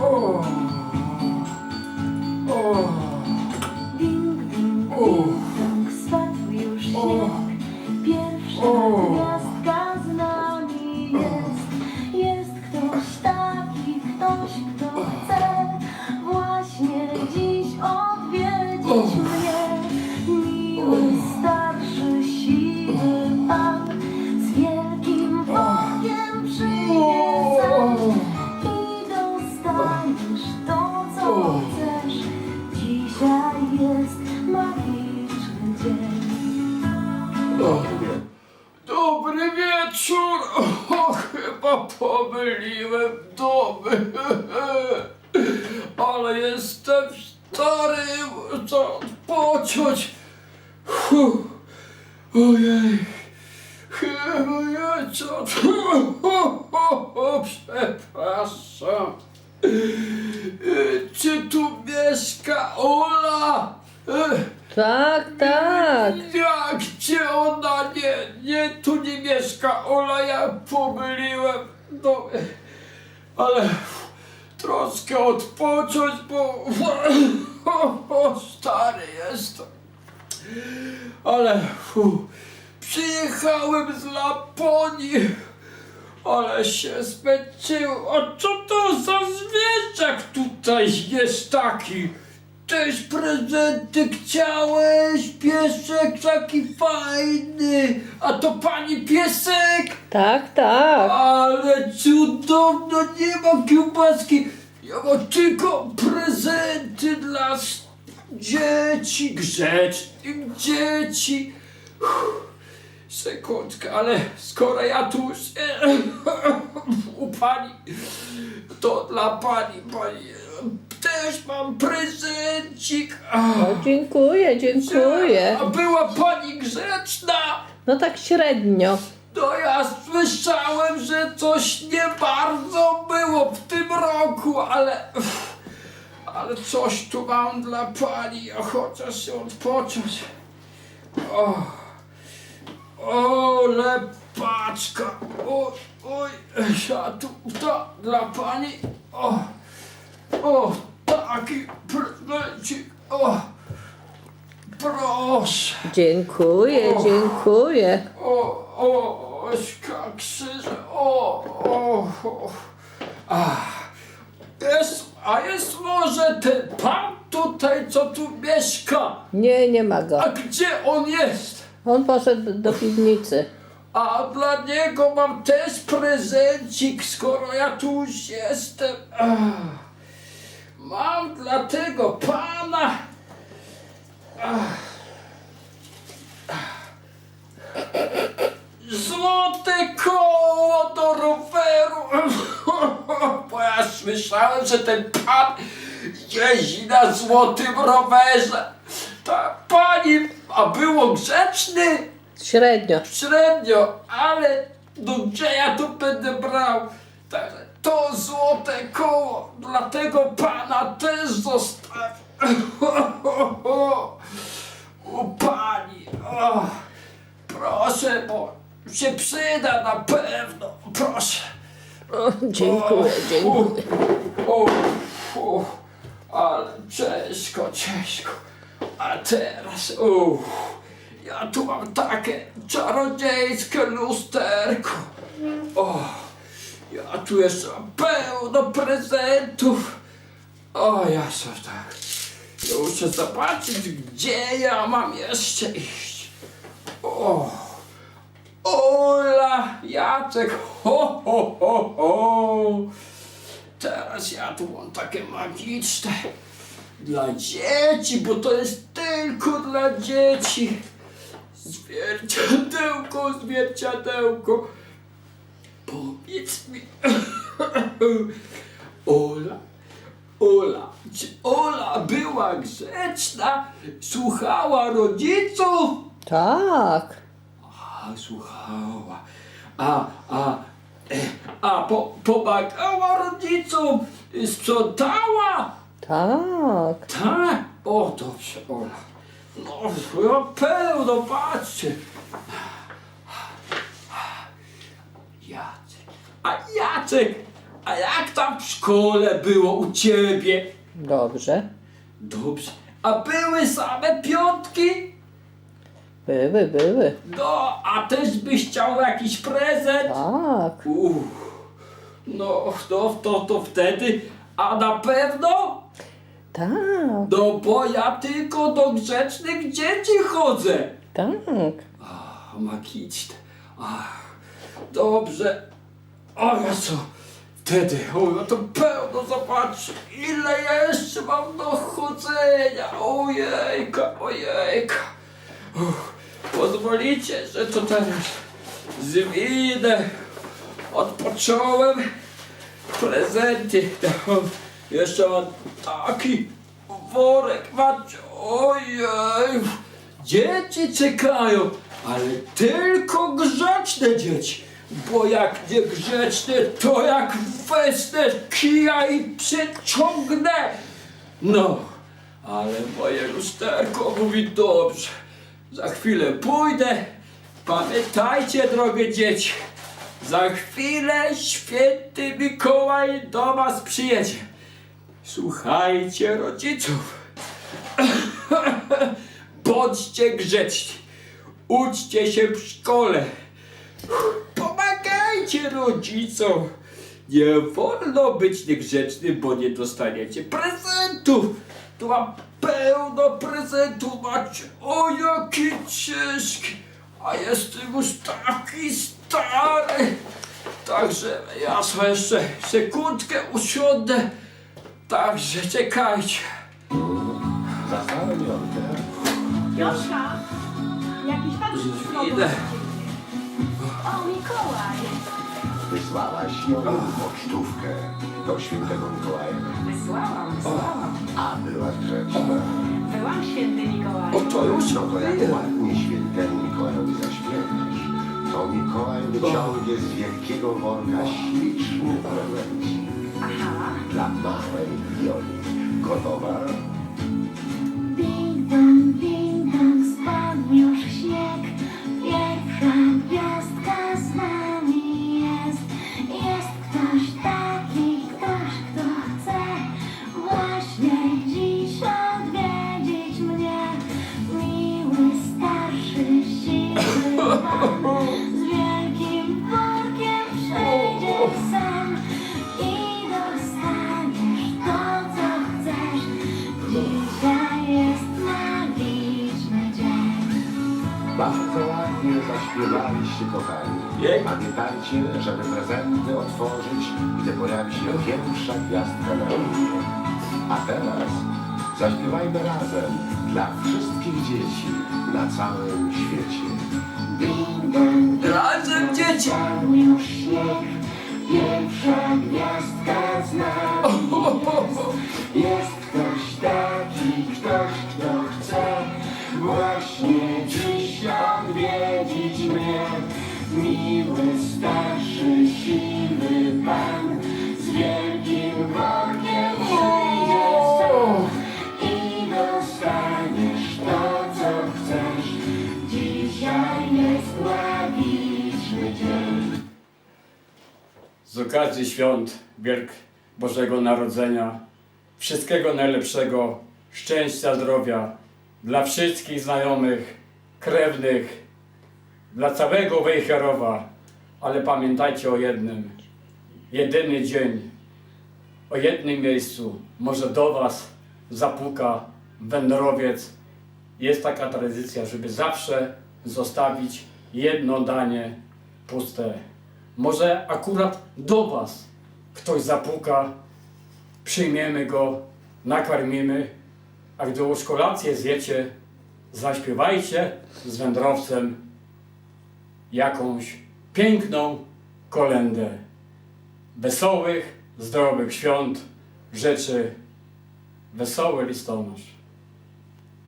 O. O. Ding, ding, ding, spadł już śnieg. Pierwsza gwiazdka z nami jest. Jest ktoś taki, ktoś, kto chce właśnie dziś odwiedzić mnie. Dobry wieczór! O, chyba pomyliłem domy. Ale jestem stary, muszę odpocząć. Fu. Ojej. Chyba ja co? Przepraszam. Czy tu mieszka Ola? Tak, tak. Jak gdzie ona nie, nie, tu nie mieszka Ola, ja pomyliłem, no, ale troszkę odpocząć, bo o, stary jestem. Ale fu, przyjechałem z Laponii, ale się zmęczyłem. A co to za zwierzak tutaj jest taki? Też prezenty chciałeś, piesek taki fajny. A to pani piesek? Tak, tak. Ale cudowno, nie ma kiełbaski. Ja mam tylko prezenty dla s- dzieci, grzecznych dzieci. Uff, Sekundkę, ale skoro ja tu już u pani, to dla pani, pani też mam prezencik. O, dziękuję, dziękuję. A była pani grzeczna? No tak średnio. No ja słyszałem, że coś nie bardzo było w tym roku, ale... Ale coś tu mam dla pani, a chociaż się odpocząć. O, ole paczka. Oj, oj, ja tu, to dla pani. O, o, taki prezencik. O, proszę. Dziękuję, O. dziękuję. O, o, ośka krzyże, o, o, o. A, jest, a jest może ten pan tutaj, co tu mieszka? Nie, nie ma go. A gdzie on jest? On poszedł do piwnicy. A dla niego mam też prezencik, skoro ja tu już jestem. Ach, Mam dla tego pana. Ach. Złote koło do roweru. Bo ja słyszałem, że ten pan jeździ na złotym rowerze. Ta pani, a było grzeczny? Średnio. średnio, ale no gdzie ja tu będę brał? Także to złote koło dla tego pana też zostawię. U pani, o, proszę, bo się przyda na pewno, proszę. O, dziękuję, dziękuję. O, o, ale ciężko, ciężko. A teraz, uff, ja tu mam takie czarodziejskie lusterko. O, ja tu jeszcze mam pełno prezentów. O, ja się tak. Ja muszę zobaczyć, gdzie ja mam jeszcze iść. O, Ola, Jacek, ho, ho, ho, ho. Teraz ja tu mam takie magiczne dla dzieci, bo to jest tylko dla dzieci. Zwierciadełko, zwierciadełko. Powiedz mi, Ola, Ola, czy Ola była grzeczna, słuchała rodziców? Tak. A, słuchała. A, a, e, a po, pomagała rodzicom, sprzątała. Tak. Tak, o dobrze, Ola. No, ja pełno, patrzcie. Jacek, a Jacek, a jak tam w szkole było u ciebie? Dobrze. Dobrze. A były same piątki? Były, były. No, a też byś chciał jakiś prezent? Tak. Uff, no, to, to, to wtedy, a na pewno? Tak, No bo ja tylko do grzecznych dzieci chodzę. tak. A, Makić. Ach, dobrze. O co? Wtedy, o no to pełno zobacz, ile jeszcze mam do chodzenia. Ojejka, ojejka. Uff, pozwolicie, że to teraz zwinę. Odpocząłem. Prezenty. Jeszcze mam taki worek. Patrz, ojej. Dzieci czekają, ale tylko grzeczne dzieci. Bo jak nie grzeczne, to jak wezmę kija i przyciągnę. No, ale moje lusterko mówi dobrze. Za chwilę pójdę. Pamiętajcie, drogie dzieci, za chwilę święty Mikołaj do was przyjedzie. Słuchajcie rodziców. Bądźcie grzeczni. Uczcie się w szkole. Pomagajcie rodzicom. Nie wolno być niegrzecznym, bo nie dostaniecie prezentów. Tu mam pełno prezentów, macie. O, jaki ciężki. A jestem już taki stary. Także ja sobie jeszcze sekundkę usiądę. Także czekajcie. Jolkę. Joszka, jakiś pan Idę. O, Mikołaj. Wysłałaś ją pocztówkę do świętego Mikołaja. Wysłałam, wysłałam. A była grzeczna. Byłam święty Mikołaj. O to już No to jak ładnie świętemu Mikołajowi zaśpiewasz, to Mikołaj wyciągnie z wielkiego worka śliczny prezencik Aha. dla małej Joli. Gotowa? Ładnie zaśpiewaliście, kochani. Pamiętajcie, żeby prezenty otworzyć, gdy pojawi się pierwsza gwiazdka na niebie. A teraz zaśpiewajmy razem dla wszystkich dzieci na całym świecie. Razem dzieci. już śnieg. Pierwsza gwiazdka z nami jest. Jest ktoś taki, ktoś, kto chce właśnie Miły, starszy, siwy pan z wielkim workiem przyjdzie i dostaniesz to, co chcesz. Dzisiaj jest magiczny dzień. Z okazji świąt Wielk Bożego Narodzenia, wszystkiego najlepszego, szczęścia, zdrowia dla wszystkich znajomych, krewnych, dla całego Wejherowa. Ale pamiętajcie o jednym, jedyny dzień, o jednym miejscu, może do Was zapuka wędrowiec. Jest taka tradycja, żeby zawsze zostawić jedno danie puste. Może akurat do Was ktoś zapuka, przyjmiemy go, nakarmimy, a gdy już kolację zjecie, zaśpiewajcie z wędrowcem jakąś piękną kolendę. Wesołych, zdrowych świąt życzy wesoły listonosz.